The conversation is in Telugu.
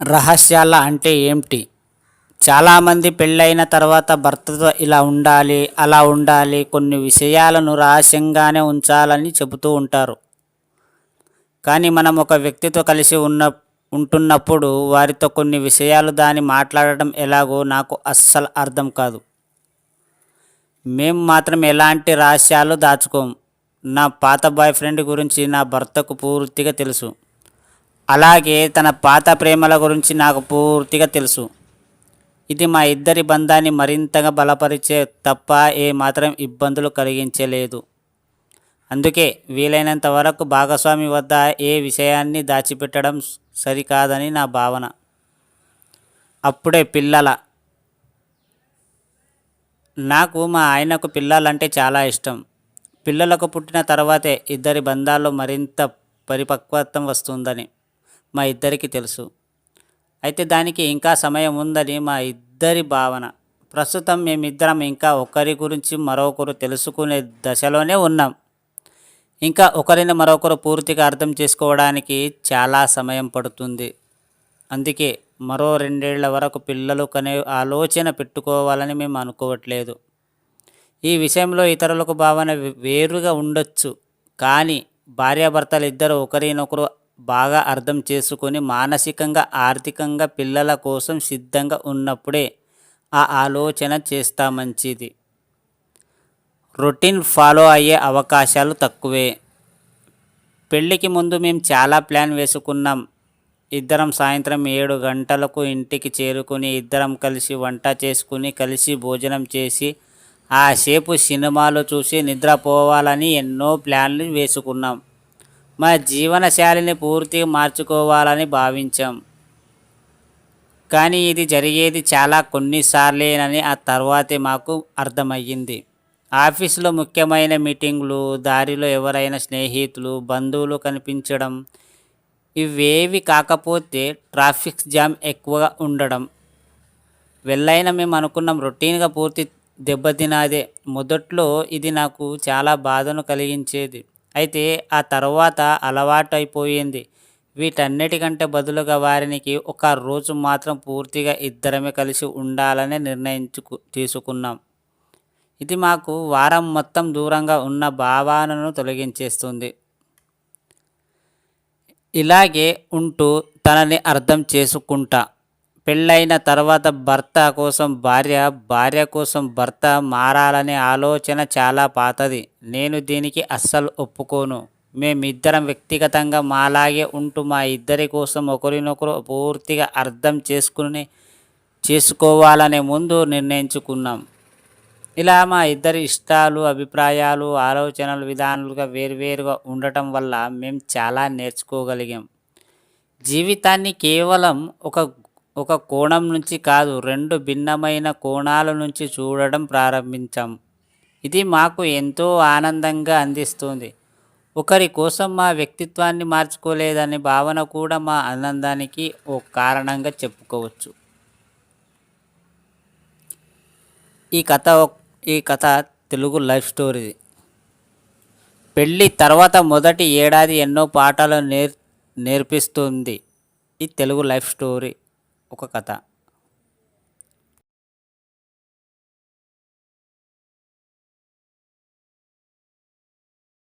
రహస్యాల అంటే ఏమిటి? చాలామంది పెళ్ళైన తర్వాత భర్తతో ఇలా ఉండాలి అలా ఉండాలి కొన్ని విషయాలను రహస్యంగానే ఉంచాలని చెబుతూ ఉంటారు. కానీ మనం ఒక వ్యక్తితో కలిసి ఉన్న ఉంటున్నప్పుడు వారితో కొన్ని విషయాలు దాన్ని మాట్లాడటం ఎలాగో నాకు అస్సలు అర్థం కాదు. మేము మాత్రం ఎలాంటి రహస్యాలు దాచుకోము. నా పాత బాయ్ ఫ్రెండ్ గురించి నా భర్తకు పూర్తిగా తెలుసు. అలాగే తన పాత ప్రేమల గురించి నాకు పూర్తిగా తెలుసు. ఇది మా ఇద్దరి బంధాన్ని మరింతగా బలపరిచే తప్ప ఏ మాత్రం ఇబ్బందులు కలిగించలేదు. అందుకే వీలైనంత వరకు భాగస్వామి వద్ద ఏ విషయాన్ని దాచిపెట్టడం సరికాదని నా భావన. అప్పుడే పిల్లల నాకు మా ఆయనకు పిల్లలంటే చాలా ఇష్టం. పిల్లలకు పుట్టిన తర్వాతే ఇద్దరి బంధాల్లో మరింత పరిపక్వత్వం వస్తుందని. మా ఇద్దరికి తెలుసు. అయితే దానికి ఇంకా సమయం ఉందని మా ఇద్దరి భావన. ప్రస్తుతం మేమిద్దరం ఇంకా ఒకరి గురించి మరొకరు తెలుసుకునే దశలోనే ఉన్నాం. ఇంకా ఒకరిని మరొకరు పూర్తిగా అర్థం చేసుకోవడానికి చాలా సమయం పడుతుంది. అందుకే మరో రెండేళ్ళ వరకు పిల్లలు కనే ఆలోచన పెట్టుకోవాలని మేము అనుకోవట్లేదు. ఈ విషయంలో ఇతరులకు భావన వేరుగా ఉండొచ్చు. కానీ భార్యాభర్తలు ఇద్దరు ఒకరినొకరు బాగా అర్థం చేసుకొని మానసికంగా ఆర్థికంగా పిల్లల కోసం సిద్ధంగా ఉన్నప్పుడే ఆ ఆలోచన చేస్తా మంచిది. రొటీన్ ఫాలో అయ్యే అవకాశాలు తక్కువే. పెళ్ళికి ముందు మేము చాలా ప్లాన్ వేసుకున్నాం. ఇద్దరం సాయంత్రం ఏడు గంటలకు ఇంటికి చేరుకుని ఇద్దరం కలిసి వంట చేసుకుని కలిసి భోజనం చేసి ఆ సేపు సినిమాలు చూసి నిద్రపోవాలని ఎన్నో ప్లాన్లు వేసుకున్నాం. మా జీవనశైలిని పూర్తిగా మార్చుకోవాలని భావించాం. కానీ ఇది జరిగేది చాలా కొన్నిసార్లేనని ఆ తర్వాతే మాకు అర్థమయ్యింది. ఆఫీసులో ముఖ్యమైన మీటింగ్లు దారిలో ఎవరైనా స్నేహితులు బంధువులు కనిపించడం ఇవేవి కాకపోతే ట్రాఫిక్ జామ్ ఎక్కువగా ఉండడం. వెళ్ళైన మేము అనుకున్నాం రొటీన్గా పూర్తి దెబ్బతినాదే. మొదట్లో ఇది నాకు చాలా బాధను కలిగించేది. అయితే ఆ తర్వాత అలవాటైపోయింది. వీటన్నిటికంటే బదులుగా వారికి ఒక రోజు మాత్రం పూర్తిగా ఇద్దరమే కలిసి ఉండాలని నిర్ణయించుకు తీసుకున్నాం. ఇది మాకు వారం మొత్తం దూరంగా ఉన్న భావాలను తొలగించేస్తుంది. ఇలాగే ఉంటూ తనని అర్థం చేసుకుంటా. పెళ్ళైన తర్వాత భర్త కోసం భార్య భార్య కోసం భర్త మారాలనే ఆలోచన చాలా పాతది. నేను దీనికి అస్సలు ఒప్పుకోను. మేమిద్దరం వ్యక్తిగతంగా మాలాగే ఉంటూ మా ఇద్దరి కోసం ఒకరినొకరు పూర్తిగా అర్థం చేసుకుని చేసుకోవాలనే ముందు నిర్ణయించుకున్నాం. ఇలా మా ఇద్దరి ఇష్టాలు అభిప్రాయాలు ఆలోచనలు విధానాలుగా వేరువేరుగా ఉండటం వల్ల మేము చాలా నేర్చుకోగలిగాం. జీవితాన్ని కేవలం ఒక ఒక కోణం నుంచి కాదు రెండు భిన్నమైన కోణాల నుంచి చూడడం ప్రారంభించాం. ఇది మాకు ఎంతో ఆనందంగా అందిస్తుంది. ఒకరి కోసం మా వ్యక్తిత్వాన్ని మార్చుకోలేదనే భావన కూడా మా ఆనందానికి ఓ కారణంగా చెప్పుకోవచ్చు. ఈ కథ ఈ కథ తెలుగు లైఫ్ స్టోరీది పెళ్ళి తర్వాత మొదటి ఏడాది ఎన్నో పాఠాలు నేర్ నేర్పిస్తుంది ఈ తెలుగు లైఫ్ స్టోరీ. ఒక కథ